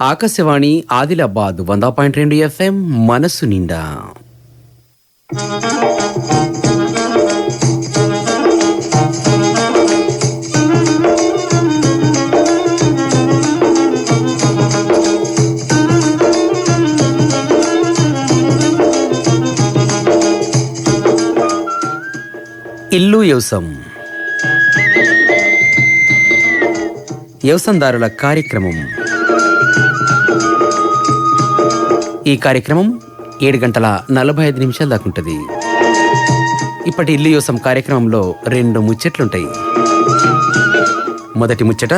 ఆకాశవాణి ఆదిలాబాద్ వంద పాయింట్ రెండు ఎఫ్ఎం మనస్సు నిండా. ఇల్లు వ్యవసం వ్యవసందారుల కార్యక్రమం. ఈ కార్యక్రమం ఏడు గంటల నలభై ఐదు నిమిషాల దాకా ఉంటుంది. ఇప్పటి ఇల్లు యోసం కార్యక్రమంలో రెండు ముచ్చట్లుంటాయి. మొదటి ముచ్చట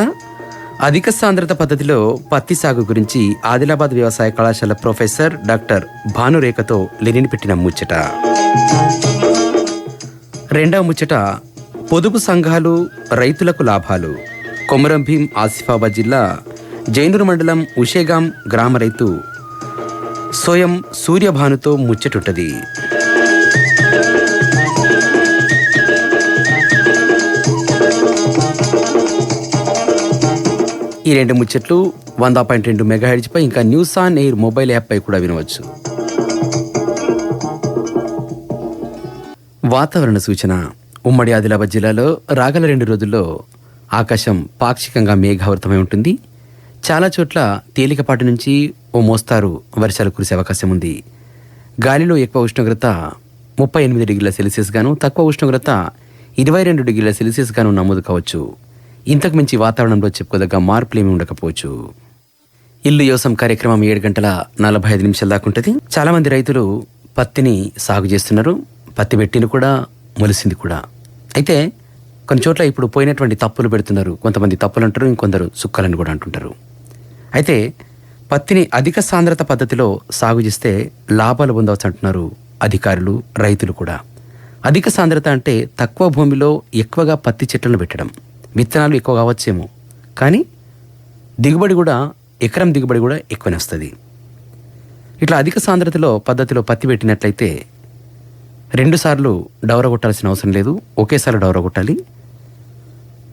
అధిక సాంద్రత పద్ధతిలో పత్తి సాగు గురించి ఆదిలాబాద్ వ్యవసాయ కళాశాల ప్రొఫెసర్ డాక్టర్ భానురేఖతో లెనిని పెట్టిన ముచ్చట. రెండవ ముచ్చట పొదుపు సంఘాలు రైతులకు లాభాలు. కొమరం భీం ఆసిఫాబాద్ జిల్లా జైనూరు మండలం ఉషేగాం గ్రామ రైతు స్వయం సూర్యభానుతో ముచ్చటుంటది. ఈ రెండు ముచ్చట్లు వంద పాయింట్ రెండు మెగాహెడ్జ్పై ఇంకా న్యూస్ ఆన్ ఎయిర్ మొబైల్ యాప్పై కూడా వినవచ్చు. వాతావరణ సూచన. ఉమ్మడి ఆదిలాబాద్ జిల్లాలో రాగల రెండు రోజుల్లో ఆకాశం పాక్షికంగా మేఘావృతమై ఉంటుంది. చాలా చోట్ల తేలికపాటి నుంచి ఓ మోస్తారు వర్షాలు కురిసే అవకాశం ఉంది. గాలిలో ఎక్కువ ఉష్ణోగ్రత ముప్పై ఎనిమిది డిగ్రీల సెల్సియస్ గాను తక్కువ ఉష్ణోగ్రత ఇరవై రెండు డిగ్రీల సెల్సియస్ గాను నమోదు కావచ్చు. ఇంతకు మించి వాతావరణంలో చెప్పుకోదగ్గ మార్పులేమీ ఉండకపోవచ్చు. ఇల్లు యోసం కార్యక్రమం ఏడు గంటల నలభై ఐదు నిమిషాల దాకా ఉంటుంది. చాలా మంది రైతులు పత్తిని సాగు చేస్తున్నారు. పత్తి పెట్టింది కూడా మొలిసింది కూడా. అయితే కొన్ని చోట్ల ఇప్పుడు పోయినటువంటి తప్పులు పెడుతున్నారు. కొంతమంది తప్పులు అంటారు ఇంకొందరు సుక్కలని కూడా అంటుంటారు. అయితే పత్తిని అధిక సాంద్రత పద్ధతిలో సాగు చేస్తే లాభాలు పొందవచ్చు అంటున్నారు అధికారులు రైతులు కూడా. అధిక సాంద్రత అంటే తక్కువ భూమిలో ఎక్కువగా పత్తి చెట్లను పెట్టడం. విత్తనాలు ఎక్కువ కావచ్చేమో. కానీ దిగుబడి కూడా ఎకరం దిగుబడి కూడా ఎక్కువనే వస్తుంది. ఇట్లా అధిక సాంద్రతలో పద్ధతిలో పత్తి పెట్టినట్లయితే రెండుసార్లు డౌర కొట్టాల్సిన అవసరం లేదు. ఒకేసారి డౌర కొట్టాలి.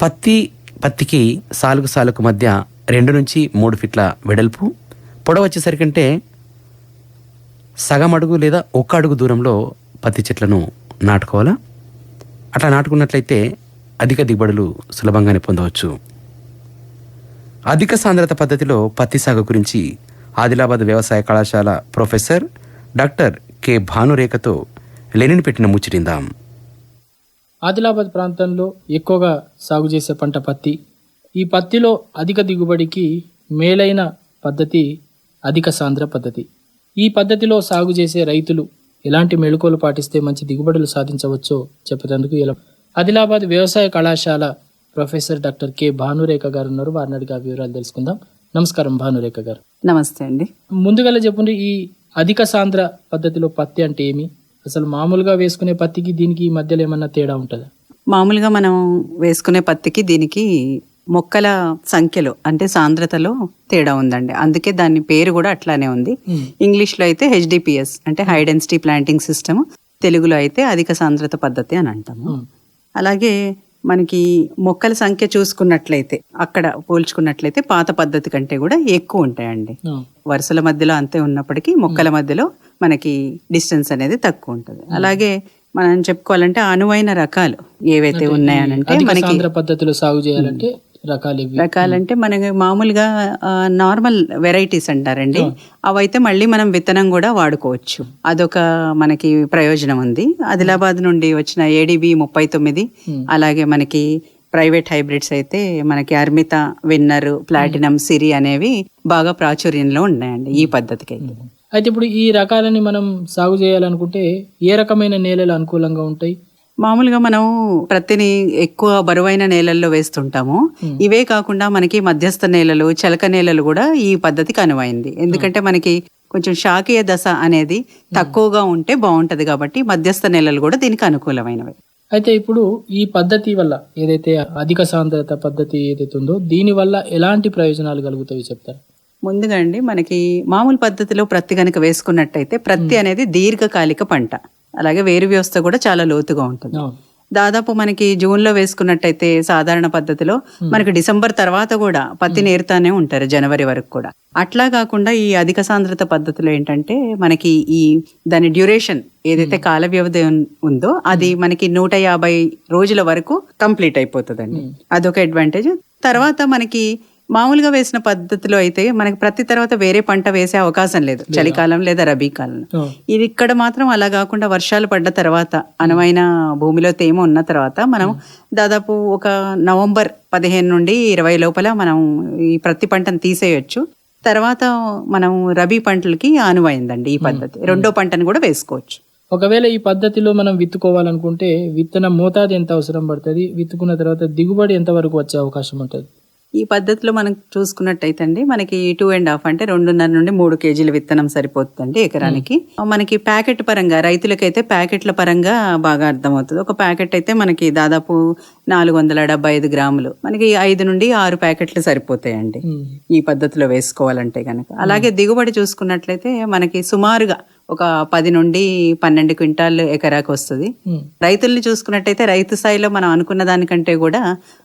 పత్తి పత్తికి సాలుకు సాలుకు మధ్య రెండు నుంచి మూడు ఫిట్ల వెడల్పు పొడవు వచ్చేసరికంటే సగం అడుగు లేదా ఒక్క అడుగు దూరంలో పత్తి చెట్లను నాటుకోవాలా? అట్లా నాటుకున్నట్లయితే అధిక దిగుబడులు సులభంగానే పొందవచ్చు. అధిక సాంద్రత పద్ధతిలో పత్తి సాగు గురించి ఆదిలాబాద్ వ్యవసాయ కళాశాల ప్రొఫెసర్ డాక్టర్ కె భానురేఖతో లెనిన్ పెట్టిన ముచ్చటిందాం ఆదిలాబాద్ ప్రాంతంలో ఎక్కువగా సాగు చేసే పంట పత్తి. ఈ పత్తిలో అధిక దిగుబడికి మేలైన పద్ధతి అధిక సాంద్ర పద్ధతి. ఈ పద్ధతిలో సాగు చేసే రైతులు ఎలాంటి మెళుకువలు పాటిస్తే మంచి దిగుబడులు సాధించవచ్చో చెప్పేందుకు ఇలా ఆదిలాబాద్ వ్యవసాయ కళాశాల ప్రొఫెసర్ డాక్టర్ కె భానురేఖ గారు ఉన్నారు. వారిని అడిగి ఆ వివరాలు తెలుసుకుందాం. నమస్కారం భానురేఖ గారు. నమస్తే అండి. ముందుగా చెప్పండి ఈ అధిక సాంద్ర పద్ధతిలో పత్తి అంటే ఏమి? అసలు మామూలుగా వేసుకునే పత్తికి దీనికి ఈ మధ్యలో ఏమన్నా తేడా ఉంటుందా? మామూలుగా మనం వేసుకునే పత్తికి దీనికి మొక్కల సంఖ్యలో అంటే సాంద్రతలో తేడా ఉందండి. అందుకే దాని పేరు కూడా అట్లానే ఉంది. ఇంగ్లీష్లో అయితే హెచ్డిపిఎస్ అంటే హై డెన్సిటీ ప్లాంటింగ్ సిస్టమ్ తెలుగులో అయితే అధిక సాంద్రత పద్ధతి అని అంటాము. అలాగే మనకి మొక్కల సంఖ్య చూసుకున్నట్లయితే అక్కడ పోల్చుకున్నట్లయితే పాత పద్ధతి కంటే కూడా ఎక్కువ ఉంటాయండి. వరుసల మధ్యలో అంతే ఉన్నప్పటికీ మొక్కల మధ్యలో మనకి డిస్టెన్స్ అనేది తక్కువ ఉంటుంది. అలాగే మనం చెప్పుకోవాలంటే అనువైన రకాలు ఏవైతే ఉన్నాయనంటే మనకి పద్ధతిలో సాగు చేయాలంటే రకాలు రకాలంటే మనకి మామూలుగా నార్మల్ వెరైటీస్ అంటారండి. అవైతే మళ్ళీ మనం విత్తనం కూడా వాడుకోవచ్చు. అదొక మనకి ప్రయోజనం ఉంది. ఆదిలాబాద్ నుండి వచ్చిన ఏడిబి ముప్పై తొమ్మిది అలాగే మనకి ప్రైవేట్ హైబ్రిడ్స్ అయితే మనకి అర్మిత విన్నర్ ప్లాటినం సిరి అనేవి బాగా ప్రాచుర్యంలో ఉన్నాయండి ఈ పద్ధతికి అయితే అయితే ఇప్పుడు ఈ రకాలని మనం సాగు చేయాలనుకుంటే ఏ రకమైన నేలలు అనుకూలంగా ఉంటాయి? మామూలుగా మనం ప్రత్తిని ఎక్కువ బరువైన నేలల్లో వేస్తుంటాము. ఇవే కాకుండా మనకి మధ్యస్థ నేలలు చలక నేలలు కూడా ఈ పద్ధతికి అనువైంది. ఎందుకంటే మనకి కొంచెం శాకీయ దశ అనేది తక్కువగా ఉంటే బాగుంటది కాబట్టి మధ్యస్థ నేలలు కూడా దీనికి అనుకూలమైనవి. అయితే ఇప్పుడు ఈ పద్ధతి వల్ల ఏదైతే అధిక సాంద్రత పద్ధతి ఏదైతే ఉందో దీని వల్ల ఎలాంటి ప్రయోజనాలు కలుగుతాయి చెప్తారు? ముందుగా అండి మనకి మామూలు పద్ధతిలో ప్రత్తి కనుక వేసుకున్నట్టయితే ప్రత్తి అనేది దీర్ఘకాలిక పంట. అలాగే వేరు వ్యవస్థ కూడా చాలా లోతుగా ఉంటుంది. దాదాపు మనకి జూన్లో వేసుకున్నట్టయితే సాధారణ పద్ధతిలో మనకి డిసెంబర్ తర్వాత కూడా పత్తి నేరుతానే ఉంటారు జనవరి వరకు కూడా. అట్లా కాకుండా ఈ అధిక సాంద్రత పద్ధతిలో ఏంటంటే మనకి ఈ దాని డ్యూరేషన్ ఏదైతే కాల వ్యవధి ఉందో అది మనకి నూట యాభై రోజుల వరకు కంప్లీట్ అయిపోతుందండి. అదొక అడ్వాంటేజ్ తర్వాత మనకి మామూలుగా వేసిన పద్ధతిలో అయితే మనకి ప్రతి తర్వాత వేరే పంట వేసే అవకాశం లేదు. చలికాలం లేదా రబీ కాలం. ఇది ఇక్కడ మాత్రం అలా కాకుండా వర్షాలు పడ్డ తర్వాత అనువైన భూమిలో తేమ ఉన్న తర్వాత మనం దాదాపు ఒక నవంబర్ పదిహేను నుండి ఇరవై లోపల మనం ఈ ప్రతి పంటను తీసేయొచ్చు. తర్వాత మనం రబీ పంటలకి అనువైందండి ఈ పద్ధతి. రెండో పంటను కూడా వేసుకోవచ్చు. ఒకవేళ ఈ పద్ధతిలో మనం విత్తుకోవాలనుకుంటే విత్తనం మోతాదు ఎంత అవసరం పడుతుంది? విత్తుకున్న తర్వాత దిగుబడి ఎంత వరకు వచ్చే అవకాశం ఉంటుంది? ఈ పద్ధతిలో మనం చూసుకున్నట్టయితే అండి మనకి టూ అండ్ హాఫ్ అంటే రెండున్నర నుండి మూడు కేజీల విత్తనం సరిపోతుందండి ఎకరానికి. మనకి ప్యాకెట్ పరంగా రైతులకైతే ప్యాకెట్ల పరంగా బాగా అర్థమవుతుంది. ఒక ప్యాకెట్ అయితే మనకి దాదాపు నాలుగు వందల డెబ్బై ఐదు గ్రాములు మనకి ఐదు నుండి ఆరు ప్యాకెట్లు సరిపోతాయండి. ఈ పద్ధతిలో వేసుకోవాలంటే కనుక అలాగే దిగుబడి చూసుకున్నట్లయితే మనకి సుమారుగా ఒక పది నుండి పన్నెండు క్వింటాల్ ఎకరాకు వస్తుంది. రైతుల్ని చూసుకున్నట్టయితే రైతు స్థాయిలో మనం అనుకున్న దానికంటే కూడా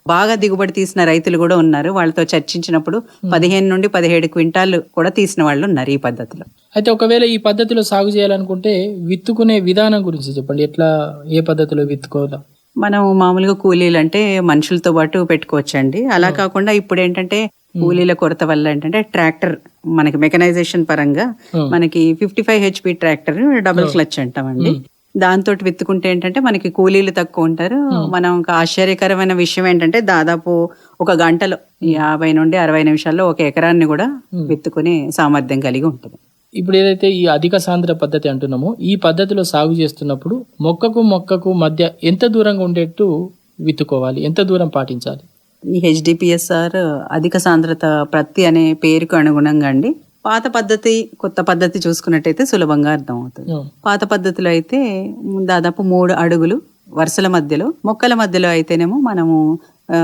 బాగా దిగుబడి తీసిన రైతులు కూడా ఉన్నారు. వాళ్ళతో చర్చించినప్పుడు పదిహేను నుండి పదిహేడు క్వింటాల్ కూడా తీసిన వాళ్ళు ఉన్నారు ఈ పద్ధతిలో. అయితే ఒకవేళ ఈ పద్ధతిలో సాగు చేయాలనుకుంటే విత్తుకునే విధానం గురించి చెప్పండి. ఎట్లా ఏ పద్ధతిలో విత్తుకోవాలా? మనం మామూలుగా కూలీలు అంటే మనుషులతో పాటు పెట్టుకోవచ్చండి. అలా కాకుండా ఇప్పుడు ఏంటంటే కూలీల కొరత వల్ల ఏంటంటే ట్రాక్టర్ మనకి మెకనైజేషన్ పరంగా మనకి fifty five HP tractor double clutch అంటామండి. దాంతో విత్తుకుంటే ఏంటంటే మనకి కూలీలు తక్కువ ఉంటారు. మనం ఒక ఆశ్చర్యకరమైన విషయం ఏంటంటే దాదాపు ఒక గంటలో యాభై నుండి అరవై నిమిషాల్లో ఒక ఎకరాన్ని కూడా విత్తుకునే సామర్థ్యం కలిగి ఉంటుంది. ఇప్పుడు ఏదైతే ఈ అధిక సాంద్ర పద్ధతి అంటున్నామో ఈ పద్ధతిలో సాగు చేస్తున్నప్పుడు మొక్కకు మొక్కకు మధ్య ఎంత దూరంగా ఉండేట్టు విత్తుకోవాలి ఎంత దూరం పాటించాలి? ఈ హెచ్డిపిఎస్ఆర్ అధిక సాంద్రత ప్రత్తి అనే పేరుకు అనుగుణంగా అండి. పాత పద్ధతి కొత్త పద్ధతి చూసుకున్నట్టయితే సులభంగా అర్థమవుతుంది. ఉమ్. పాత పద్ధతిలో అయితే దాదాపు మూడు అడుగులు వరుసల మధ్యలో మొక్కల మధ్యలో అయితేనేమో మనము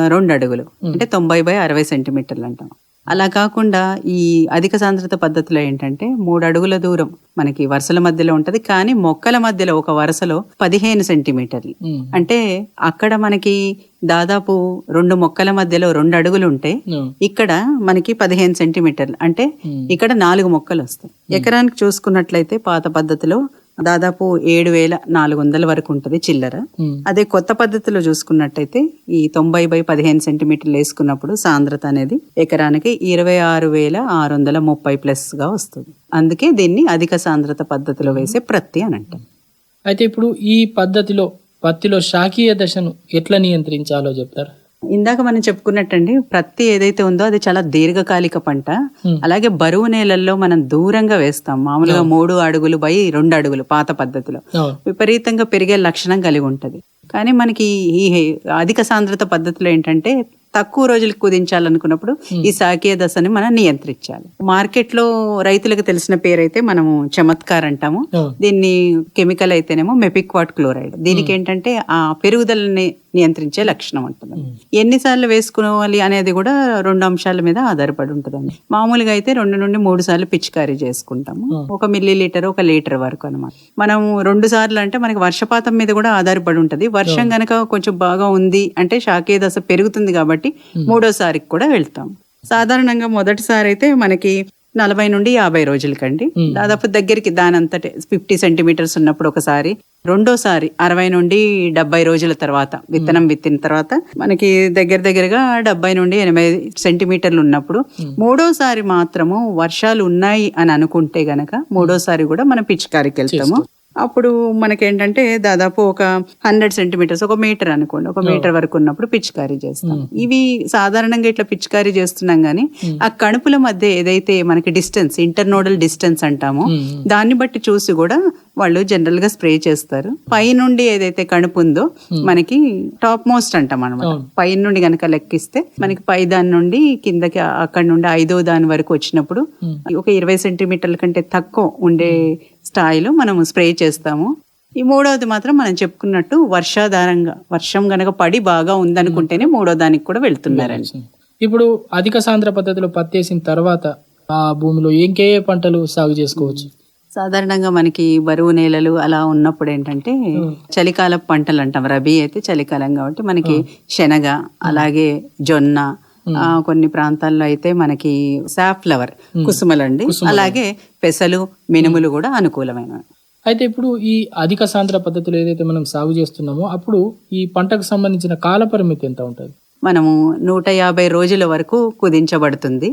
రెండు అడుగులు అంటే తొంభై బై అరవై సెంటీమీటర్లు అంటాం. అలా కాకుండా ఈ అధిక సాంద్రత పద్ధతిలో ఏంటంటే మూడు అడుగుల దూరం మనకి వరుసల మధ్యలో ఉంటది కానీ మొక్కల మధ్యలో ఒక వరుసలో పదిహేను సెంటీమీటర్లు. అంటే అక్కడ మనకి దాదాపు రెండు మొక్కల మధ్యలో రెండు అడుగులు ఉంటే. ఇక్కడ మనకి పదిహేను సెంటీమీటర్లు అంటే. ఇక్కడ నాలుగు మొక్కలు వస్తాయి ఎకరానికి చూసుకున్నట్లయితే పాత పద్ధతిలో దాదాపు ఏడు వేల నాలుగు వందల వరకు ఉంటుంది చిల్లర. అదే కొత్త పద్ధతిలో చూసుకున్నట్టయితే ఈ తొంభై బై పదిహేను సెంటీమీటర్లు వేసుకున్నప్పుడు సాంద్రత అనేది ఎకరానికి ఇరవై ఆరు వేల ఆరు వందల ముప్పై ప్లస్గా వస్తుంది. అందుకే దీన్ని అధిక సాంద్రత పద్ధతిలో వేసే ప్రత్తి అని అంటాం. అయితే ఇప్పుడు ఈ పద్ధతిలో పత్తిలో శాఖీయ దశను ఎట్లా నియంత్రించాలో చెప్తారు? ఇందాక మనం చెప్పుకున్నట్టండి ప్రత్తి ఏదైతే ఉందో అది చాలా దీర్ఘకాలిక పంట. అలాగే బరువు నేలల్లో మనం దూరంగా వేస్తాం. మామూలుగా మూడు అడుగులు బై రెండు అడుగులు పాత పద్ధతిలో. విపరీతంగా పెరిగే లక్షణం కలిగి ఉంటది. కానీ మనకి ఈ అధిక సాంద్రత పద్ధతిలో ఏంటంటే తక్కువ రోజులకు కుదించాలనుకున్నప్పుడు ఈ సాకీయ దశని మనం నియంత్రించాలి. మార్కెట్లో రైతులకు తెలిసిన పేరైతే మనము చమత్కార్ అంటాము. దీన్ని కెమికల్ అయితేనేమో మెపిక్వాట్ క్లోరైడ్. దీనికి ఏంటంటే ఆ పెరుగుదలని నియంత్రించే లక్షణం ఉంటుంది ఎన్నిసార్లు వేసుకోవాలి అనేది కూడా రెండు అంశాల మీద ఆధారపడి ఉంటుందండి. మామూలుగా అయితే రెండు నుండి మూడు సార్లు పిచికారీ చేసుకుంటాము. ఒక మిల్లీ లీటర్ ఒక లీటర్ వరకు అనమాట మనం రెండు సార్లు అంటే మనకి వర్షపాతం మీద కూడా ఆధారపడి ఉంటది. వర్షం గనక కొంచెం బాగా ఉంది అంటే శాఖీయ దశ పెరుగుతుంది కాబట్టి మూడోసారికి కూడా వెళ్తాం. సాధారణంగా మొదటిసారి అయితే మనకి నలభై నుండి యాభై రోజులకండి. దాదాపు దగ్గరికి దానంతటే ఫిఫ్టీ సెంటీమీటర్స్ ఉన్నప్పుడు ఒకసారి రెండోసారి అరవై నుండి డెబ్బై రోజుల తర్వాత విత్తనం విత్తిన తర్వాత మనకి దగ్గర దగ్గరగా డెబ్బై నుండి ఎనభై సెంటీమీటర్లు ఉన్నప్పుడు మూడోసారి మాత్రము వర్షాలు ఉన్నాయి అని అనుకుంటే గనక మూడోసారి కూడా మనం పిచికారికి వెళ్తాము. అప్పుడు మనకేంటంటే దాదాపు ఒక హండ్రెడ్ సెంటీమీటర్స్ ఒక మీటర్ అనుకోండి ఒక మీటర్ వరకు ఉన్నప్పుడు పిచికారీ చేస్తాం. ఇవి సాధారణంగా ఇట్లా పిచికారీ చేస్తున్నాం గానీ ఆ కణుపుల మధ్య ఏదైతే మనకి డిస్టెన్స్ ఇంటర్నోడల్ డిస్టెన్స్ అంటామో దాన్ని బట్టి చూసి కూడా వాళ్ళు జనరల్గా స్ప్రే చేస్తారు. పై నుండి ఏదైతే కణుపు ఉందో మనకి టాప్ మోస్ట్ అంటాం అనమాట పై నుండి గనక లెక్కిస్తే మనకి పై దాని నుండి కిందకి అక్కడ నుండి ఐదో దాని వరకు వచ్చినప్పుడు ఒక ఇరవై సెంటీమీటర్ల కంటే తక్కువ ఉండే స్థాయిలో మనం స్ప్రే చేస్తాము. ఈ మూడవది మాత్రం మనం చెప్పుకున్నట్టు వర్షాధారంగా వర్షం గనక పడి బాగా ఉందనుకుంటేనే మూడో దానికి కూడా వెళ్తున్నారండి. ఇప్పుడు అధిక సాంద్ర పద్ధతిలో పత్తి వేసిన తర్వాత ఆ భూమిలో ఇంకే పంటలు సాగు చేసుకోవచ్చు? సాధారణంగా మనకి బరువు నేలలు అలా ఉన్నప్పుడు ఏంటంటే చలికాల పంటలు అంటాం. రబీ అయితే చలికాలం కాబట్టి మనకి శనగ అలాగే జొన్న ఆ, కొన్ని ప్రాంతాల్లో అయితే మనకి సాఫ్లవర్ కుసుమలండి. అలాగే పెసలు మినుములు కూడా అనుకూలమైనవి. అయితే ఇప్పుడు ఈ అధిక సాంద్ర పద్ధతిలో ఏదైతే మనం సాగు చేస్తున్నామో అప్పుడు ఈ పంటకు సంబంధించిన కాల పరిమితి ఎంత ఉంటుంది? మనము నూట యాభై రోజుల వరకు కుదించబడుతుంది.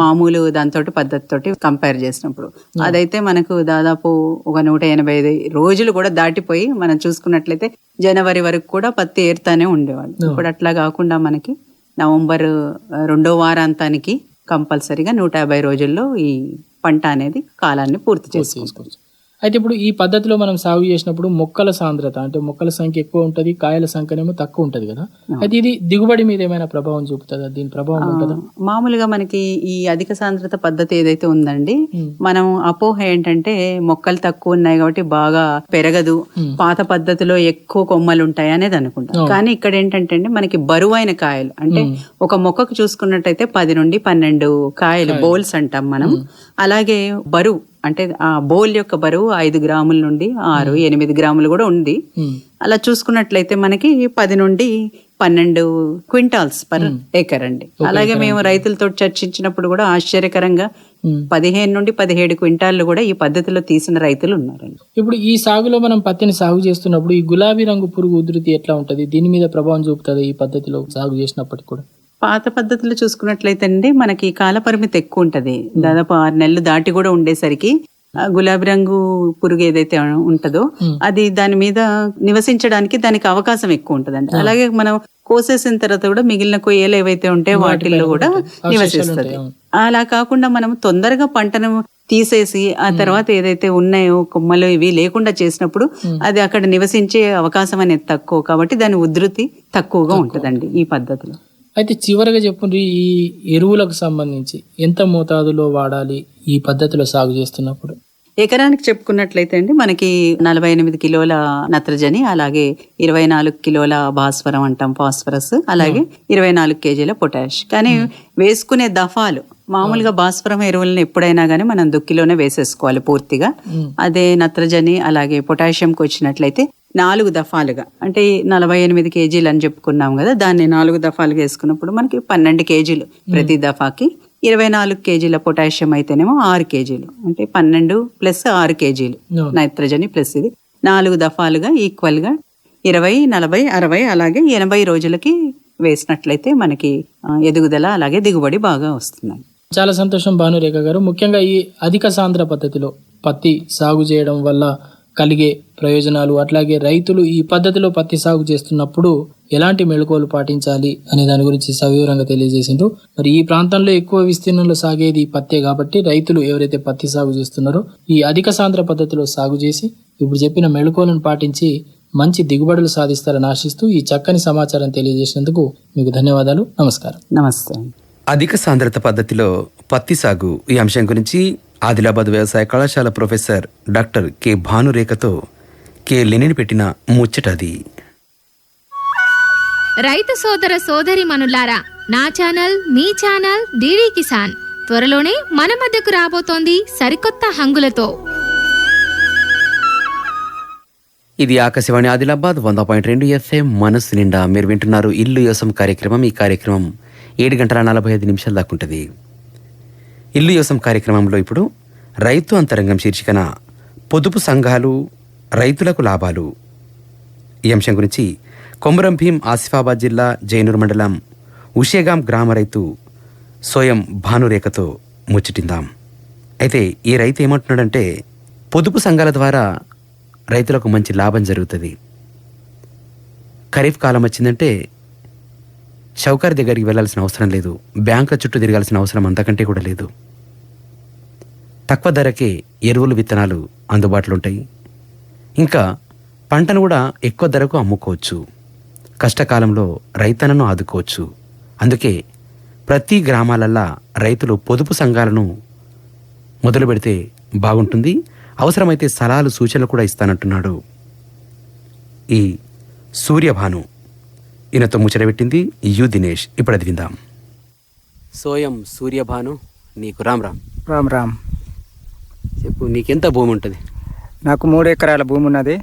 మామూలు దాంతో పద్ధతితోటి కంపేర్ చేసినప్పుడు. అదైతే మనకు దాదాపు ఒక నూట ఎనభై ఐదు రోజులు కూడా దాటిపోయి మనం చూసుకున్నట్లయితే జనవరి వరకు కూడా పత్తి ఏరుతానే ఉండేవాళ్ళు. ఇప్పుడు అట్లా కాకుండా మనకి నవంబర్ రెండో వారాంతానికి కంపల్సరీగా నూట యాభై రోజుల్లో ఈ పంట అనేది కాలాన్ని పూర్తి చేసుకోవచ్చు. అయితే ఇప్పుడు ఈ పద్ధతిలో మనం సాగు చేసినప్పుడు మొక్కల సాంద్రత అంటే మొక్కల సంఖ్య ఎక్కువ ఉంటది కాయల సంఖ్యనేమో తక్కువ ఉంటది కదా. అయితే ఇది దిగుబడి మీద ఏమైనా ప్రభావం చూపుతుందా? దీని ప్రభావం ఉంటుందా? మామూలుగా మనకి ఈ అధిక సాంద్రత పద్ధతి ఏదైతే ఉందండి మనం అపోహ ఏంటంటే మొక్కలు తక్కువ ఉన్నాయి కాబట్టి బాగా పెరగదు పాత పద్ధతిలో ఎక్కువ కొమ్మలు ఉంటాయి అనేది అనుకుంటాం. కానీ ఇక్కడ ఏంటంటే అండి మనకి బరువైన కాయలు అంటే ఒక మొక్కకు చూసుకున్నట్టయితే పది నుండి పన్నెండు కాయలు బౌల్స్ అంటాం మనం. అలాగే బరువు అంటే ఆ బౌల్ యొక్క బరువు ఐదు గ్రాముల నుండి ఆరు ఎనిమిది గ్రాములు కూడా ఉంది. అలా చూసుకున్నట్లయితే మనకి పది నుండి పన్నెండు క్వింటాల్స్ పర్ ఏకర్ అండి. అలాగే మేము రైతులతో చర్చించినప్పుడు కూడా ఆశ్చర్యకరంగా. పదిహేను నుండి పదిహేడు క్వింటాళ్ళు కూడా ఈ పద్ధతిలో తీసిన రైతులు ఉన్నారండి. ఇప్పుడు ఈ సాగులో మనం పత్తిని సాగు చేస్తున్నప్పుడు ఈ గులాబీ రంగు పురుగు ఉధృతి ఎట్లా ఉంటది? దీని మీద ప్రభావం చూపుతుంది ఈ పద్ధతిలో సాగు చేసినప్పటికి కూడా? పాత పద్ధతిలో చూసుకున్నట్లయితే అండి మనకి కాల పరిమితి ఎక్కువ ఉంటది దాదాపు ఆరు నెలలు దాటి కూడా ఉండేసరికి గులాబీ రంగు పురుగు ఏదైతే ఉంటుందో అది దాని మీద నివసించడానికి దానికి అవకాశం ఎక్కువ ఉంటదండి అలాగే మనం కోసేసిన తర్వాత కూడా మిగిలిన కొయ్యలు ఏవైతే ఉంటాయో వాటిల్లో కూడా నివసిస్తుంది. అలా కాకుండా మనం తొందరగా పంటను తీసేసి ఆ తర్వాత ఏదైతే ఉన్నాయో కొమ్మలు ఇవి లేకుండా చేసినప్పుడు అది అక్కడ నివసించే అవకాశం అనేది తక్కువ కాబట్టి దాని ఉధృతి తక్కువగా ఉంటదండి ఈ పద్ధతిలో. అయితే చివరిగా చెప్పండి ఈ ఎరువులకు సంబంధించి ఎంత మోతాదులో వాడాలి ఈ పద్ధతిలో సాగు చేస్తున్నప్పుడు? ఎకరానికి చెప్పుకున్నట్లయితే అండి మనకి నలభై ఎనిమిది కిలోల నత్రజని అలాగే ఇరవై నాలుగు కిలోల భాస్వరం అంటాం ఫాస్ఫరస్ అలాగే ఇరవై నాలుగు కేజీల పొటాష్. కానీ వేసుకునే దఫాలు మామూలుగా భాస్వరం ఎరువులను ఎప్పుడైనా కానీ మనం దుక్కిలోనే వేసేసుకోవాలి పూర్తిగా. అదే నత్రజని అలాగే పొటాషియంకి వచ్చినట్లయితే నాలుగు దఫాలుగా. అంటే నలభై ఎనిమిది కేజీలు అని చెప్పుకున్నాం కదా దాన్ని నాలుగు దఫాలుగా వేసుకున్నప్పుడు మనకి పన్నెండు కేజీలు ప్రతి దఫాకి. ఇరవై నాలుగు కేజీల పొటాషియం అయితేనేమో ఆరు కేజీలు. అంటే పన్నెండు ప్లస్ ఆరు కేజీలు. అవును. నైట్రజని ప్లస్ ఇది. నాలుగు దఫాలుగా ఈక్వల్గా ఇరవై నలభై అరవై అలాగే ఎనభై రోజులకి వేసినట్లయితే మనకి ఎదుగుదల అలాగే దిగుబడి బాగా వస్తుంది. చాలా సంతోషం భానురేఖ గారు. ముఖ్యంగా ఈ అధిక సాంద్ర పద్ధతిలో పత్తి సాగు చేయడం వల్ల కలిగే ప్రయోజనాలు. అట్లాగే రైతులు ఈ పద్ధతిలో పత్తి సాగు చేస్తున్నప్పుడు ఎలాంటి మెళుకువలు పాటించాలి అనే దాని గురించి సవివరంగా తెలియజేసిండ్రు. మరి ఈ ప్రాంతంలో ఎక్కువ విస్తీర్ణంలో సాగేది పత్తే కాబట్టి రైతులు ఎవరైతే పత్తి సాగు చేస్తున్నారో ఈ అధిక సాంద్ర పద్ధతిలో సాగు చేసి ఇప్పుడు చెప్పిన మెళుకువలను పాటించి మంచి దిగుబడులు సాధిస్తారని ఆశిస్తూ ఈ చక్కని సమాచారం తెలియజేసినందుకు మీకు ధన్యవాదాలు. నమస్కారం. నమస్తే. అధిక సాంద్రత పద్ధతిలో పత్తి సాగు ఈ అంశం గురించి ఆదిలాబాద్ వ్యవసాయ కళాశాల ప్రొఫెసర్ డాక్టర్ కె భానురేఖతో కె లెనిన్ పెట్టిన ముచ్చటది రైతు సోదర సోదరి మనులారా నా ఛానల్ మీ ఛానల్ డిడి కిసాన్. త్వరలోనే మన మధ్యకు రాబోతోంది సరికొత్త హంగులతో. ఇది ఆకాశవాణి ఆదిలాబాద్ వంద పాయింట్ రెండు ఎఫ్ఎం మనస్సు నిండా మీరు వింటున్నారు ఇల్లు యోసం కార్యక్రమం. ఈ కార్యక్రమం ఏడు గంటల నలభై ఐదు నిమిషాలు దాకా ఉంటుంది. ఇల్లు యోసం కార్యక్రమంలో ఇప్పుడు రైతు అంతరంగం శీర్షికన పొదుపు సంఘాలు రైతులకు లాభాలు. ఈ అంశం గురించి కొమరం భీం ఆసిఫాబాద్ జిల్లా జైనూర్ మండలం ఉషేగాం గ్రామ రైతు సోయం భానురేఖతో ముచ్చటిందాం. అయితే ఈ రైతు ఏమంటున్నాడంటే పొదుపు సంఘాల ద్వారా రైతులకు మంచి లాభం జరుగుతుంది. ఖరీఫ్ కాలం వచ్చిందంటే చౌకారి దగ్గరికి వెళ్ళాల్సిన అవసరం లేదు. బ్యాంకుల చుట్టూ తిరగాల్సిన అవసరం అంతకంటే కూడా లేదు. తక్కువ ధరకే ఎరువులు విత్తనాలు అందుబాటులో ఉంటాయి. ఇంకా పంటను కూడా ఎక్కువ ధరకు అమ్ముకోవచ్చు. కష్టకాలంలో రైతన్నను ఆదుకోవచ్చు. అందుకే ప్రతి గ్రామాలల్లా రైతులు పొదుపు సంఘాలను మొదలు పెడితే బాగుంటుంది. అవసరమైతే సలహాలు సూచనలు కూడా ఇస్తానంటున్నాడు ఈ సూర్యభాను. ఈయనతో ముచ్చటబెట్టింది యు దినేష్. ఇప్పుడు అది విందాం. సోయం సూర్యభాను నీకు రామ్ రామ్. రామ్ రామ్. చెప్పు నీకెంత భూమి ఉంటుంది? నాకు మూడు ఎకరాల భూమి ఉన్నది.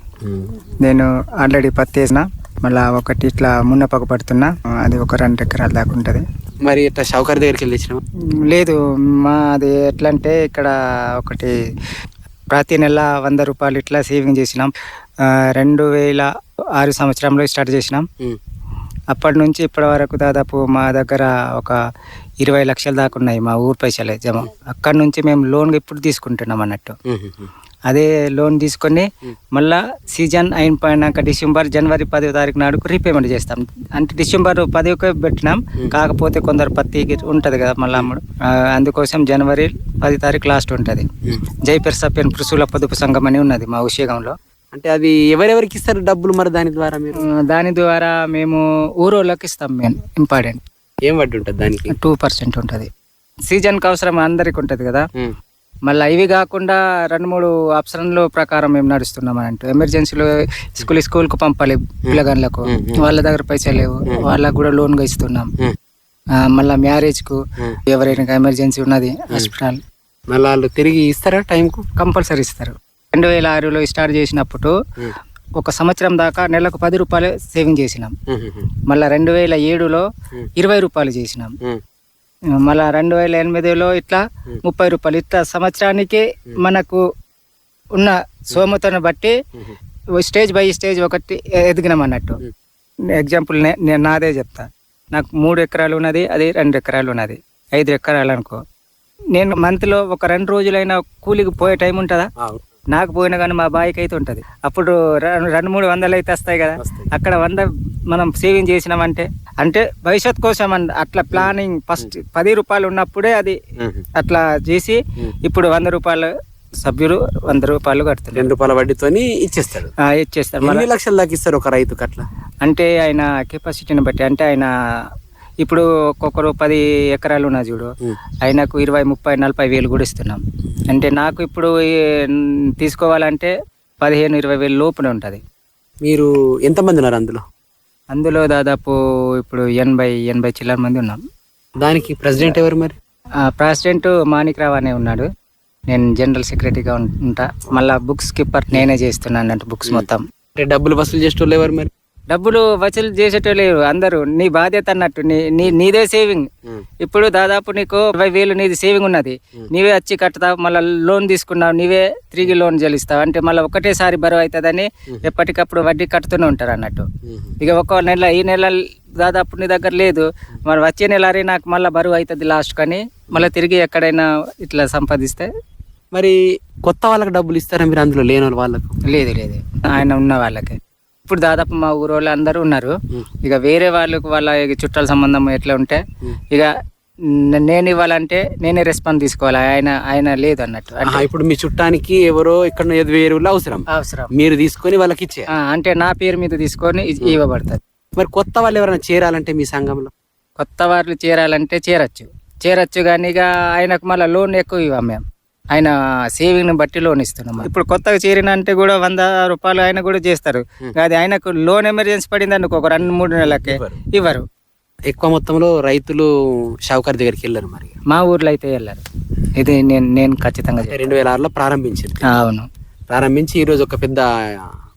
నేను ఆల్రెడీ పత్తి వేసిన మళ్ళా ఒకటి ఇట్లా మున్నపక్క పడుతున్నా అది ఒక రెండు ఎకరాల దాకా ఉంటుంది. మరి ఇట్లా షౌకర్ దగ్గరికి వెళ్ళి లేదు మాది ఎట్లా అంటే ఇక్కడ ఒకటి ప్రతి నెల వంద రూపాయలు ఇట్లా సేవింగ్ చేసినాం. రెండు వేల ఆరు సంవత్సరంలో స్టార్ట్ చేసినాం. అప్పటి నుంచి ఇప్పటి వరకు దాదాపు మా దగ్గర ఒక ఇరవై లక్షల దాకా ఉన్నాయి మా ఊరు పైసలే జమ. అక్కడి నుంచి మేము లోన్ ఇప్పుడు తీసుకుంటున్నాం అన్నట్టు. అదే లోన్ తీసుకొని మళ్ళా సీజన్ అయిపోయినాక డిసెంబర్ జనవరి పదో తారీఖు నాడుకు రీపేమెంట్ చేస్తాం. అంటే డిసెంబర్ పదికి పెట్టినాం. కాకపోతే కొందరు పత్తి ఉంటది కదా మళ్ళీ అమ్ముడు. అందుకోసం జనవరి పది తారీఖు లాస్ట్ ఉంటుంది. జైపేర్ సప్యన్ పృశుల పొదుపు సంఘం అని ఉన్నది మా ఉషేగంలో. అంటే అది ఎవరెవరికి ఇస్తారు డబ్బులు మరి దాని ద్వారా మీరు? దాని ద్వారా మేము ఊరోళ్ళకి ఇస్తాం మేము ఇంపార్టెంట్. ఏం వడ్డీ ఉంటుంది దానికి? టూ పర్సెంట్ ఉంటుంది. సీజన్కి అవసరం అందరికి ఉంటుంది కదా. మళ్ళీ ఇవి కాకుండా రెండు మూడు ఆప్షన్ల ప్రకారం మేము నడుస్తున్నాం అన్నట్టు ఎమర్జెన్సీలో స్కూల్ స్కూల్కు పంపాలి పిల్లగాళ్ళకు. వాళ్ళ దగ్గర పైసలు లేవు. వాళ్ళకు కూడా లోన్గా ఇస్తున్నాం. మళ్ళా మ్యారేజ్కు ఎవరైనా ఎమర్జెన్సీ ఉన్నది హాస్పిటల్. మళ్ళీ వాళ్ళు తిరిగి ఇస్తారా టైంకు? కంపల్సరీ ఇస్తారు. రెండు వేల ఆరులో స్టార్ట్ చేసినప్పుడు ఒక సంవత్సరం దాకా నెలకు పది రూపాయలు సేవింగ్ చేసినాం. మళ్ళీ రెండు వేల ఏడులో ఇరవై రూపాయలు చేసినాం. మళ్ళా రెండు వేల ఎనిమిదిలో ఇట్లా ముప్పై రూపాయలు. ఇట్లా సంవత్సరానికి మనకు ఉన్న సోమతను బట్టి స్టేజ్ బై స్టేజ్ ఒకటి ఎదిగినాం అన్నట్టు. ఎగ్జాంపుల్ నే- నేను నాదే చెప్తా. నాకు మూడు ఎకరాలు ఉన్నది అది రెండు ఎకరాలు ఉన్నది. ఐదు ఎకరాలు అనుకో. నేను మంత్లో ఒక రెండు రోజులైనా కూలికి పోయే టైం ఉంటుందా? నాకు పోయినా కానీ మా బాయికి అయితే ఉంటుంది. అప్పుడు రెండు మూడు వందలు అయితే వస్తాయి కదా. అక్కడ వంద మనం సేవింగ్ చేసినామంటే అంటే భవిష్యత్ కోసం అట్లా ప్లానింగ్ ఫస్ట్ పది రూపాయలు ఉన్నప్పుడే అది అట్లా చేసి ఇప్పుడు వంద రూపాయలు సభ్యులు వంద రూపాయలు కడుతున్నారు. రెండు రూపాయల ఇచ్చేస్తాడు ఆ, ఇచ్చేస్తారు. ఎన్ని మళ్ళీ లక్షల దాకా ఇస్తారు ఒక రైతుకి అట్లా? అంటే ఆయన కెపాసిటీని బట్టి అంటే ఆయన ఇప్పుడు ఒక్కొక్కరు పది ఎకరాలు ఉన్నా చూడు. ఆయనకు ఇరవై ముప్పై నలభై వేలు కూడా ఇస్తున్నాం. అంటే నాకు ఇప్పుడు తీసుకోవాలంటే పదిహేను ఇరవై వేలు లోపునే ఉంటుంది. మీరు ఎంతమంది ఉన్నారు అందులో? అందులో దాదాపు ఇప్పుడు ఎనభై ఎనభై చిల్లర మంది ఉన్నాం. దానికి ప్రెసిడెంట్ ఎవరు మరి? ప్రెసిడెంట్ మాణిక్ రావు అనే ఉన్నాడు. నేను జనరల్ సెక్రటరీగా ఉంటా. మళ్ళా బుక్స్ కీపర్ నేనే చేస్తున్నాను అన్నట్టు బుక్స్ మొత్తం. అంటే డబ్బులు వసూలు చేసేటోళ్ళు ఎవరు మరి? డబ్బులు వసూలు చేసేటోళ్ళు అందరూ. నీ బాధ్యత అన్నట్టు. నీ నీ నీదే సేవింగ్ ఇప్పుడు దాదాపు నీకు ఇరవై వేలు నీది సేవింగ్ ఉన్నది. నీవే వచ్చి కట్టుతావు మళ్ళీ లోన్ తీసుకున్నావు నీవే తిరిగి లోన్ చెల్లిస్తావు. అంటే మళ్ళీ ఒకటేసారి బరువు అవుతుందని ఎప్పటికప్పుడు వడ్డీ కడుతూనే ఉంటారు అన్నట్టు. ఇక ఒక నెల ఈ నెల దాదాపు నీ దగ్గర లేదు. మరి వచ్చే నెల అరే నాకు మళ్ళీ బరువు అవుతుంది లాస్ట్ కానీ మళ్ళీ తిరిగి ఎక్కడైనా ఇట్లా సంపాదిస్తే. మరి కొత్త వాళ్ళకి డబ్బులు ఇస్తారా మీరు అందులో? లేని వాళ్ళకు? లేదు లేదు. ఆయన ఉన్న వాళ్ళకి. ఇప్పుడు దాదాపు మా ఊరు వాళ్ళు అందరూ ఉన్నారు. ఇక వేరే వాళ్ళకు వాళ్ళ చుట్టాల సంబంధం ఎట్లా ఉంటే ఇక నేను ఇవ్వాలంటే నేనే రెస్పాన్స్ తీసుకోవాలి. ఆయన ఆయన లేదు అన్నట్టు. ఇప్పుడు మీ చుట్టానికి ఎవరో ఇక్కడ వేరే అవసరం. అవసరం. మీరు తీసుకొని వాళ్ళకి ఇచ్చే. అంటే నా పేరు మీద తీసుకొని ఇ- ఇవ్వబడుతుంది మరి కొత్త వాళ్ళు ఎవరైనా చేరాలంటే మీ సంఘంలో? కొత్త వాళ్ళు చేరాలంటే చేరచ్చు. చేరచ్చు కానీ ఇక ఆయనకు మళ్ళీ లోన్ ఎక్కువ ఇవ్వం మేము. ఆయన సేవింగ్ బట్టి లోన్ ఇస్తున్నాం ఇప్పుడు కొత్తగా చేరిన అంటే కూడా వంద రూపాయలు ఆయన కూడా చేస్తారు. అది ఆయనకు లోన్ ఎమర్జెన్సీ పడింది అనుకో ఒక రెండు మూడు నెలలకే ఇవ్వరు. ఎక్కువ మొత్తంలో రైతులు షావుకారి దగ్గరికి వెళ్ళారు మరి. మా ఊర్లో అయితే వెళ్ళారు. ఇది నేను నేను ఖచ్చితంగా. రెండు వేల ఆరులో ప్రారంభించారు అవును. ప్రారంభించి ఈ రోజు ఒక పెద్ద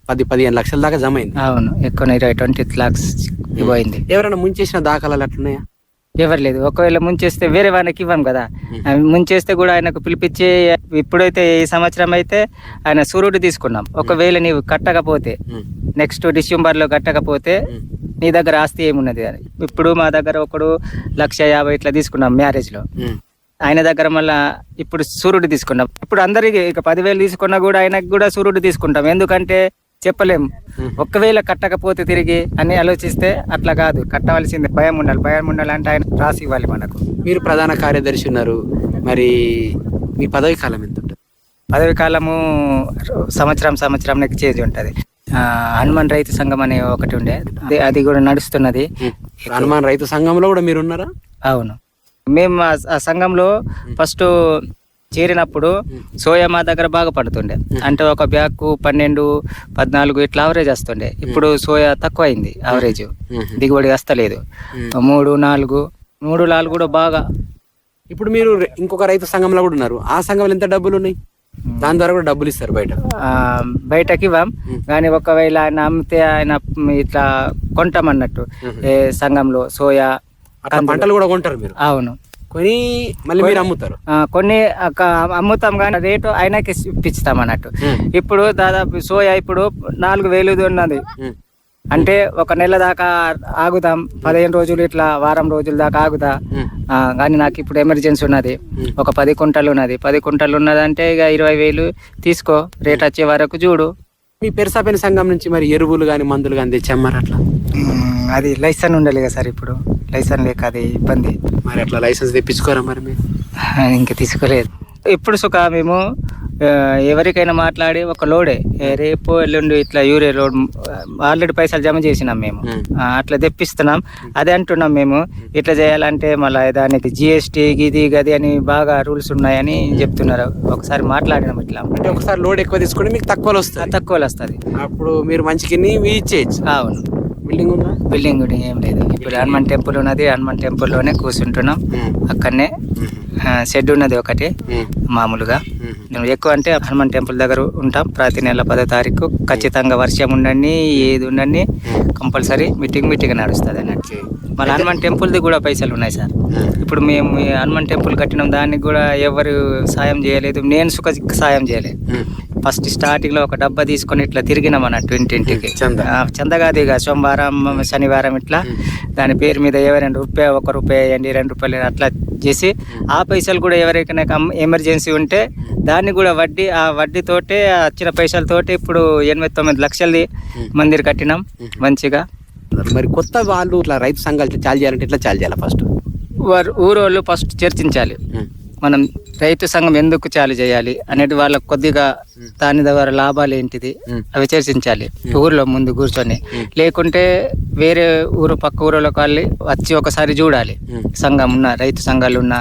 పది పదిహేను లక్షల దాకా జమ అయింది. అవును. ఎక్కువ ఇరవై ట్వంటీ లాక్స్ పోయింది ఎవరైనా ముంచేసిన దాఖలాలు అట్లున్నాయా? ఎవరు లేదు. ఒకవేళ ముంచేస్తే వేరే వాళ్ళకి ఇవ్వం కదా. ముంచేస్తే కూడా ఆయనకు పిలిపించి ఇప్పుడైతే ఈ సంవత్సరం అయితే ఆయన సూర్యుడు తీసుకున్నాం. ఒకవేళ నీవు కట్టకపోతే నెక్స్ట్ డిసెంబర్లో కట్టకపోతే నీ దగ్గర ఆస్తి ఏమున్నది అని. ఇప్పుడు మా దగ్గర ఒకడు లక్ష యాభై ఇట్లా తీసుకున్నాం మ్యారేజ్లో ఆయన దగ్గర మళ్ళా ఇప్పుడు సూర్యుడు తీసుకున్నాం. ఇప్పుడు అందరికి ఇక పదివేలు తీసుకున్నా కూడా ఆయనకు కూడా సూర్యుడు తీసుకుంటాం. ఎందుకంటే చెప్పలేం ఒకవేళ కట్టకపోతే తిరిగి అని ఆలోచిస్తే అట్లా కాదు. కట్టవలసింది భయం ఉండాలి. భయం ఉండాలంటే ఆయన రాసి ఇవ్వాలి మనకు. మీరు ప్రధాన కార్యదర్శి ఉన్నారు. మరి మీ పదవి కాలం ఎంత ఉంటుంది పదవి కాలము సంవత్సరం సంవత్సరం చేంజ్ ఉంటుంది. హనుమాన్ రైతు సంఘం అనే ఒకటి ఉండే. అది- కూడా నడుస్తున్నది. హనుమాన్ రైతు సంఘంలో కూడా మీరు ఉన్నారా? అవును. మేము ఆ సంఘంలో ఫస్ట్ చేరినప్పుడు సోయా మా దగ్గర బాగా పడుతుండే. అంటే ఒక బ్యాగ్ పన్నెండు పద్నాలుగు ఇట్లా అవరేజ్ వస్తుండే. ఇప్పుడు సోయా తక్కువ అయింది అవరేజ్ దిగుబడి వస్తలేదు. మూడు నాలుగు మూడు నాలుగు కూడా బాగా. ఇప్పుడు మీరు ఇంకొక రైతు సంఘంలో కూడా ఉన్నారు. ఆ సంఘంలో ఎంత డబ్బులు ఉన్నాయి? దాని ద్వారా కూడా డబ్బులు ఇస్తారు బయట. బయటకి ఇవ్వం. కానీ ఒకవేళ ఆయన అమ్మితే ఆయన ఇట్లా కొంటామన్నట్టు. సంఘంలో సోయా పంటలు కూడా కొంటారు మీరు. అవును. కొని మళ్ళీ మీరు అమ్ముతారు. కొన్ని అమ్ముతాం కానీ రేటు ఆయనకి ఇప్పిస్తాం అన్నట్టు. ఇప్పుడు దాదాపు సోయా ఇప్పుడు నాలుగు వేలు ఉన్నది. అంటే ఒక నెల దాకా ఆగుదాం పదిహేను రోజులు ఇట్లా వారం రోజుల దాకా ఆగుతా. ఆ, కానీ నాకు ఇప్పుడు ఎమర్జెన్సీ ఉన్నది. ఒక పది కుంటలు ఉన్నది. పది కుంటలు ఉన్నదంటే ఇక ఇరవై వేలు తీసుకో. రేట్ వచ్చే వరకు చూడు. మీ పెరసాపైన సంఘం నుంచి మరి ఎరువులు కానీ మందులు కానీ తెచ్చమ్మారు అట్లా? అది లైసెన్స్ ఉండాలి కదా సార్ ఇప్పుడు. లైసెన్స్ లేక అది ఇబ్బంది. మరి అట్లా లైసెన్స్ తెప్పించుకోరా మరి మీరు? ఇంకా తీసుకోలేదు. ఇప్పుడు సుఖ మేము ఎవరికైనా మాట్లాడి ఒక లోడే. రేపు ఎల్లుండి ఇట్లా యూరియా లోడ్ ఆల్రెడీ పైసలు జమ చేసినాం మేము. అట్లా తెప్పిస్తున్నాం. అదే అంటున్నాం మేము ఇట్లా చేయాలంటే మళ్ళీ దానికి జిఎస్టీ గిది గది అని బాగా రూల్స్ ఉన్నాయని చెప్తున్నారు. ఒకసారి మాట్లాడినాం ఇట్లా. అంటే ఒకసారి లోడ్ ఎక్కువ తీసుకుంటే మీకు తక్కువలో వస్తుంది తక్కువలో వస్తుంది. అప్పుడు మీరు మంచికి ఇచ్చేయచ్చు. అవును. బిల్డింగ్ ఉందా? బిల్డింగ్ కూడా ఏం లేదు. ఇప్పుడు హనుమాన్ టెంపుల్ ఉన్నది హనుమాన్ టెంపుల్లోనే కూర్చుంటున్నాం. అక్కడనే షెడ్ ఉన్నది ఒకటి మామూలుగా. మేము. ఎక్కువ అంటే హనుమాన్ టెంపుల్ దగ్గర ఉంటాం. ప్రతి నెల పదో తారీఖు ఖచ్చితంగా వర్షం ఉండండి ఏది ఉండండి కంపల్సరీ మీటింగ్ మీటింగ్ నడుస్తుంది అన్నట్టు. మళ్ళీ హనుమాన్ టెంపుల్ది కూడా పైసలు ఉన్నాయి సార్. ఇప్పుడు మేము హనుమాన్ టెంపుల్ కట్టినాం దానికి కూడా ఎవరు సాయం చేయలేదు. నేను సుఖ సాయం చేయలేదు. ఫస్ట్ స్టార్టింగ్లో ఒక డబ్బా తీసుకొని ఇట్లా తిరిగినాం అన్నట్టు ఇంటింటికి చందా. ఆ, చందా కాదు ఇక సోమవారం శనివారం ఇట్లా దాని పేరు మీద ఎవరైనా రూపాయి ఒక రూపాయి వేయండి రెండు రూపాయలు అట్లా చేసి ఆ పైసలు కూడా ఎవరికైనా ఎమర్జెన్సీ ఉంటే దాన్ని కూడా వడ్డీ ఆ వడ్డీతోటే వచ్చిన పైసలతోటి ఇప్పుడు ఎనిమిది తొమ్మిది లక్షలది మందిర్ కట్టినాం మంచిగా. మరి కొత్త వాళ్ళు ఇట్లా రైతు సంఘాలు చాలు చేయాలంటే ఇట్లా చాలు చేయాలి ఫస్ట్? వారు ఊరోళ్ళు ఫస్ట్ చర్చించాలి. మనం రైతు సంఘం ఎందుకు చాలు చేయాలి అనేది వాళ్ళకు కొద్దిగా దాని ద్వారా లాభాలు ఏంటిది అవి చర్చించాలి. ఊర్లో ముందు కూర్చొని. లేకుంటే వేరే ఊరు పక్క ఊరిలోకి వెళ్ళి వచ్చి ఒకసారి చూడాలి. సంఘం ఉన్న రైతు సంఘాలు ఉన్న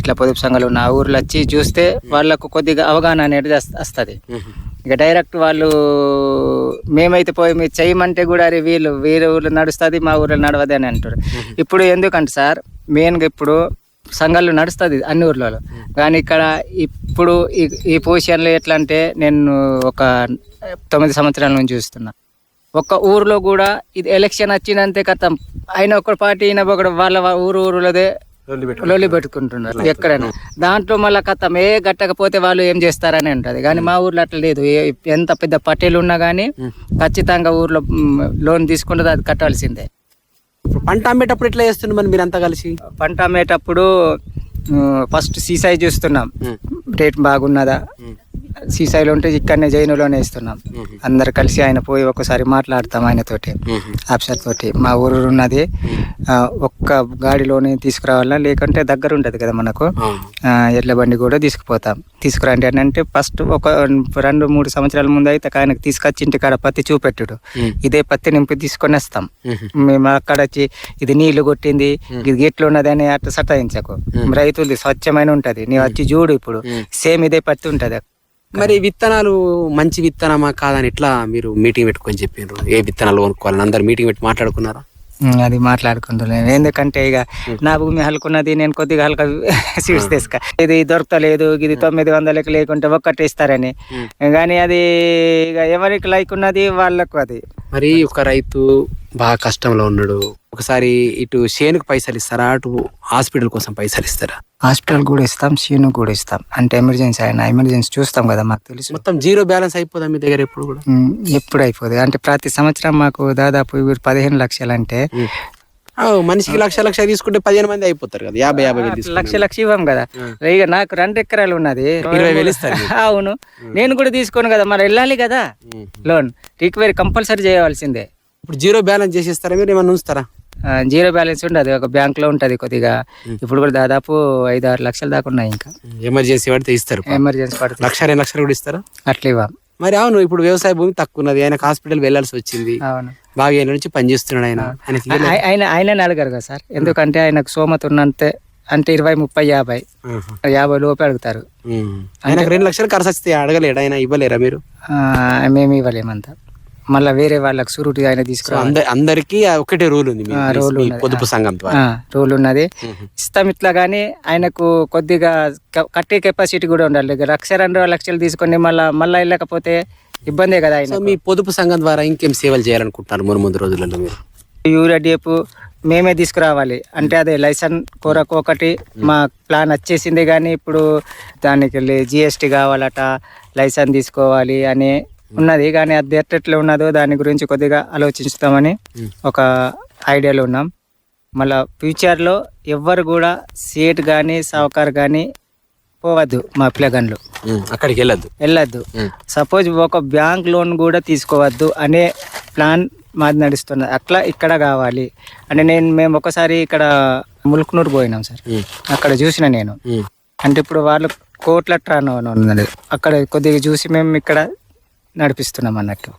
ఇట్లా పొదుపు సంఘాలు ఉన్న ఆ ఊర్లో వచ్చి చూస్తే వాళ్ళకు కొద్దిగా అవగాహన అనేది వస్తుంది. ఇక డైరెక్ట్ వాళ్ళు మేమైతే పోయి మీరు చేయమంటే కూడా అరే వీళ్ళు వేరే ఊర్లో నడుస్తుంది మా ఊర్లో నడవదు అని అంటారు. ఇప్పుడు ఎందుకంటే సార్ మెయిన్గా ఇప్పుడు సంఘాలు నడుస్తుంది అన్ని ఊర్లలో. కానీ ఇక్కడ ఇప్పుడు ఈ ఈ పొజిషన్లో ఎట్లా అంటే నేను ఒక తొమ్మిది సంవత్సరాల నుంచి చూస్తున్నా. ఒక్క ఊర్లో కూడా ఇది ఎలక్షన్ వచ్చిందంతే కథం. ఆయన ఒక పార్టీ ఈయన ఒకడు వాళ్ళ ఊరు ఊరులోదే లొల్లి పెట్టుకుంటున్నారు. ఎక్కడైనా. దాంట్లో మళ్ళీ కథం ఏ గట్టకపోతే వాళ్ళు ఏం చేస్తారని ఉంటుంది. కానీ మా ఊర్లో అట్లా లేదు. ఎంత పెద్ద పట్టేలు ఉన్నా కానీ ఖచ్చితంగా ఊర్లో లోన్ తీసుకుంటే అది కట్టాల్సిందే. పంట అమ్మేటప్పుడు ఎట్లా చేస్తున్నారు మరి మీరంతా కలిసి? పంట అమ్మేటప్పుడు ఫస్ట్ సీసాయి చూస్తున్నాం. రేట్ బాగున్నదా? సీసాయిలో ఉంటే ఇక్కడనే జైనులోనే ఇస్తున్నాం. అందరు కలిసి ఆయన పోయి ఒకసారి మాట్లాడతాం ఆయనతోటి ఆఫీసర్ తోటి మా ఊరు ఉన్నది ఒక్క గాడిలోనే తీసుకురావాలా లేకుంటే దగ్గర ఉంటుంది కదా మనకు. ఎడ్ల బండి కూడా తీసుకుపోతాం. తీసుకురండి అని అంటే ఫస్ట్ ఒక రెండు మూడు సంవత్సరాల ముందు అయితే ఆయనకు తీసుకొచ్చి ఇంటికాడ పత్తి చూపెట్టుడు. ఇదే పత్తి నింపి తీసుకొని వస్తాం మేము అక్కడ వచ్చి ఇది నీళ్ళు కొట్టింది ఇది గిట్లు ఉన్నది అని అట్లా సతాయించకు. రైతులది స్వచ్ఛమైన ఉంటది. నీవు వచ్చి చూడు ఇప్పుడు. సేమ్ ఇదే పత్తి ఉంటది. మరి విత్తనాలు మంచి విత్తనమా కాదని ఎట్లా మీరు మీటింగ్ పెట్టుకొని చెప్పిండ్రు ఏ విత్తనాలు కొనుక్కోవాలని? అందరు మీటింగ్ పెట్టి మాట్లాడుకున్నారా? అది మాట్లాడుకుంటున్నాను. ఎందుకంటే ఇక నా భూమి హల్కున్నది నేను కొద్దిగా హల్క సీడ్స్ తీసుక ఇది దొరకలేదు ఇది తొమ్మిది వందలకి లేకుంటే ఒక్కటి ఇస్తారని. కానీ అది ఇక ఎవరికి లైక్ ఉన్నది వాళ్ళకు అది. మరి ఒక రైతు బాగా కష్టంలో ఉన్నాడు. ఒకసారి ఇటు చేనుకు పైసలు ఇస్తారా? అటు హాస్పిటల్ కోసం పైసలు ఇస్తారా? హాస్పిటల్ కూడా ఇస్తాం సీను కూడా ఇస్తాం. అంటే ఎమర్జెన్సీ అయినా ఎమర్జెన్సీ చూస్తాం కదా మాకు తెలుసు. మొత్తం జీరో బ్యాలెన్స్ అయిపోదా మీ దగ్గర ఎప్పుడు కూడా? ఎప్పుడు అయిపోతుంది అంటే ప్రతి సంవత్సరం మాకు దాదాపు పదిహేను లక్షలు అంటే మనిషికి లక్ష లక్ష తీసుకుంటే పదిహేను మంది అయిపోతారు కదా యాభై యాభై వేలు. లక్ష లక్ష ఇవ్వం కదా. ఇక నాకు రెండు ఎకరాలు ఉన్నది. ఇరవై వేలు ఇస్తారు. అవును. నేను కూడా తీసుకోను కదా మరి వెళ్ళాలి కదా. లోన్. రిక్వైరీ కంపల్సరీ చేయవలసిందే. ఇప్పుడు జీరో బ్యాలెన్స్ చేసేస్తారా మీరు ఏమన్నా ఉంచుతారా? జీరో బ్యాలెన్స్ ఉండదు ఒక బ్యాంక్లో ఉంటది కొద్దిగా. ఇప్పుడు కూడా దాదాపు ఐదు ఆరు లక్షల దాకా ఉన్నాయి ఇంకా. ఎమర్జెన్సీ పడితే ఇస్తారు. ఎమర్జెన్సీ పడుతుంది లక్ష రెండు లక్షలు కూడా ఇస్తారా? అట్లా ఇవ్వం. మరి అవును ఇప్పుడు వ్యవసాయ భూమి తక్కువ ఉన్నది ఆయన హాస్పిటల్ వెళ్ళాల్సి వచ్చింది. అవును. బాగా ఏళ్ళ నుంచి పని చేస్తున్నాడు ఆయన ఆయనకి ఇయ్యలేదు. ఆయన ఆయన అడగారు కదా సార్? ఎందుకంటే ఆయనకు సోమత ఉన్నంతే అంటే ఇరవై ముప్పై యాభై. ఆహా. యాభై లోపు అడుగుతారు. ఉమ్. ఆయనకు రెండు లక్షలు ఖర్చు వస్తే అడగలేడు? ఆయన ఇవ్వలేరా మీరు? ఆ, మేము ఇవ్వలేమంతా. మళ్ళీ వేరే వాళ్ళకి సురుటి ఆయన తీసుకురా అంద- అందరికీ ఒకటే రూల్ ఉంది రూల్. పొదుపు. సంఘం రూల్ ఉన్నది. ఇస్తాం ఇట్లా కానీ ఆయనకు కొద్దిగా కట్టే కెపాసిటీ కూడా ఉండాలి. లక్ష రెండు లక్షలు తీసుకొని మళ్ళీ మళ్ళీ వెళ్ళకపోతే ఇబ్బందే కదా ఆయన మీ పొదుపు సంఘం ద్వారా ఇంకేం సేవలు చేయాలనుకుంటున్నారు ముందు ముందు రోజులలో మీరు? యూరియా డిఎప్ మేమే తీసుకురావాలి. అంటే అదే లైసెన్స్ కొరకు ఒకటి మా ప్లాన్ వచ్చేసింది కానీ ఇప్పుడు దానికి వెళ్ళి జిఎస్టీ కావాలట లైసెన్స్ తీసుకోవాలి అని ఉన్నది. కానీ అది ఎట్లా ఉన్నదో దాని గురించి కొద్దిగా ఆలోచిస్తామని ఒక ఐడియాలో ఉన్నాం. మళ్ళా ఫ్యూచర్లో ఎవ్వరు కూడా సేట్ కానీ సావుకారు కానీ పోవద్దు మా పిల్లగన్లు అక్కడికి వెళ్ళొద్దు. వెళ్ళొద్దు. సపోజ్ ఒక బ్యాంక్ లోన్ కూడా తీసుకోవద్దు అనే ప్లాన్ మాది నడుస్తున్నది. అట్లా ఇక్కడ కావాలి. అంటే నేను మేము ఒకసారి ఇక్కడ ముల్క్నూరు పోయినాం సార్. అక్కడ చూసిన నేను. అంటే ఇప్పుడు వాళ్ళు కోట్ల ట్రాన్ ఉన్నది. అక్కడ కొద్దిగా చూసి మేము ఇక్కడ నడిపిస్తున్నాం అన్నట్టు.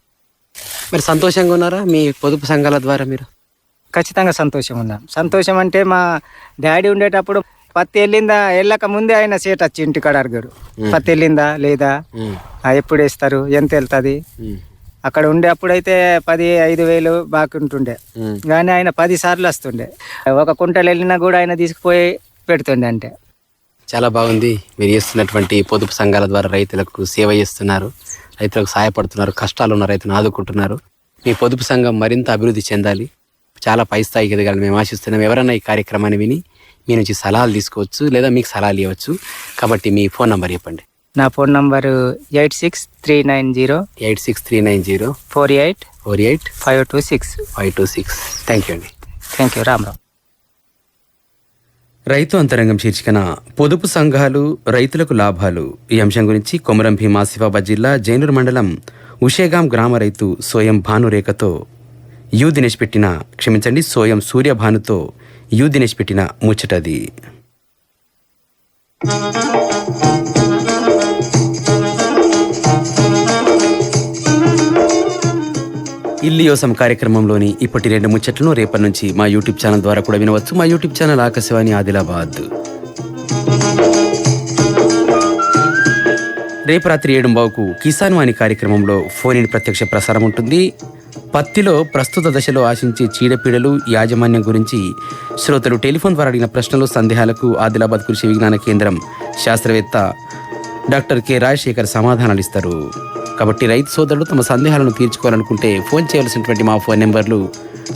మరి సంతోషంగా ఉన్నారా? మీ పొదుపు సంఘాల ద్వారా మీరు? ఖచ్చితంగా సంతోషం ఉన్నాం. సంతోషం అంటే మా డాడీ ఉండేటప్పుడు పత్తి వెళ్ళిందా వెళ్ళక ముందే ఆయన సేట్ వచ్చి ఇంటికాడ అడిగాడు పత్తి వెళ్ళిందా లేదా? ఎప్పుడు వేస్తారు? ఎంత వెళ్తుంది? అక్కడ ఉండే అప్పుడైతే పది ఐదు వేలు బాకుంటుండే ఉమ్. కానీ ఆయన పది సార్లు వస్తుండే. ఒక కుంటలు వెళ్ళినా కూడా ఆయన తీసుకుపోయి పెడుతుండే అంటే చాలా బాగుంది. మీరు చేస్తున్నటువంటి పొదుపు సంఘాల ద్వారా రైతులకు సేవ చేస్తున్నారు. రైతులకు సహాయపడుతున్నారు కష్టాలు ఉన్న రైతును ఆదుకుంటున్నారు. మీ పొదుపు సంఘం మరింత అభివృద్ధి చెందాలి. చాలా పై స్థాయికి ఎదగాలని మేము ఆశిస్తున్నాం. ఎవరైనా ఈ కార్యక్రమాన్ని విని మీ నుంచి సలహాలు తీసుకోవచ్చు లేదా మీకు సలహాలు ఇవ్వచ్చు. కాబట్టి మీ ఫోన్ నంబర్ చెప్పండి. నా phone number eight six three nine zero eight six three nine zero four eight four eight five two six. Five two six. Thank you అండి. Thank you. రామరావు రైతు అంతరంగం శీర్షికన పొదుపు సంఘాలు రైతులకు లాభాలు. ఈ అంశం గురించి కొమరం భీమా ఆసిఫాబాద్ జిల్లా జైనూర్ మండలం ఉషేగాం గ్రామ రైతు సోయం భానురేఖతో యు దినేష్ పెట్టిన క్షమించండి సోయం సూర్యభానుతో యు దినేష్ పెట్టిన ముచ్చటది. ఇల్లియోసం కార్యక్రమంలోని ఇప్పటి రెండు ముచ్చట్లను రేపటి నుంచి మా యూట్యూబ్ ఛానల్ ద్వారా కూడా వినవచ్చు. మా యూట్యూబ్ ఛానల్ ఆకాశవాణి ఆదిలాబాద్. రేపు రాత్రి ఏడు బావుకు కిసాన్ వాణి కార్యక్రమంలో ఫోన్ ఇన్ ప్రత్యక్ష ప్రసారం ఉంటుంది. పత్తిలో ప్రస్తుత దశలో ఆశించే చీడపీడలు యాజమాన్యం గురించి శ్రోతలు టెలిఫోన్ ద్వారా అడిగిన ప్రశ్నలు సందేహాలకు ఆదిలాబాద్ కృషి విజ్ఞాన కేంద్రం శాస్త్రవేత్త డాక్టర్ కె రాజశేఖర్ సమాధానాలు ఇస్తారు. కాబట్టి రైతు సోదరులు తమ సందేహాలను తీర్చుకోవాలనుకుంటే ఫోన్ చేయవలసినటువంటి మా ఫోన్ నెంబర్లు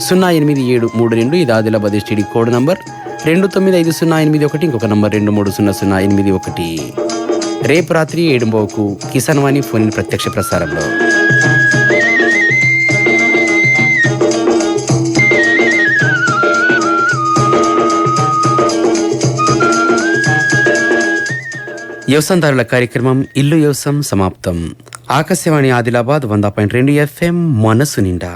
సున్నా ఎనిమిది ఏడు మూడు రెండు ఇది ఆదిలాబాద్ ఎస్టీడీ కోడ్ నంబర్. రెండు తొమ్మిది ఐదు సున్నా ఎనిమిది ఒకటి ఇంకొక నంబర్ రెండు మూడు సున్నా సున్నా ఎనిమిది ఒకటి. రేపు రాత్రి ఏడుంబోకు కిసాన్ వాణి ఫోన్ ప్రత్యక్ష ప్రసారంలో. వ్యవసాయదారుల కార్యక్రమం ఇల్లు వ్యవసాయం సమాప్తం. ఆకాశవాణి ఆదిలాబాద్ వంద పాయింట్ రెండు ఎఫ్ఎం మనసు నిండా.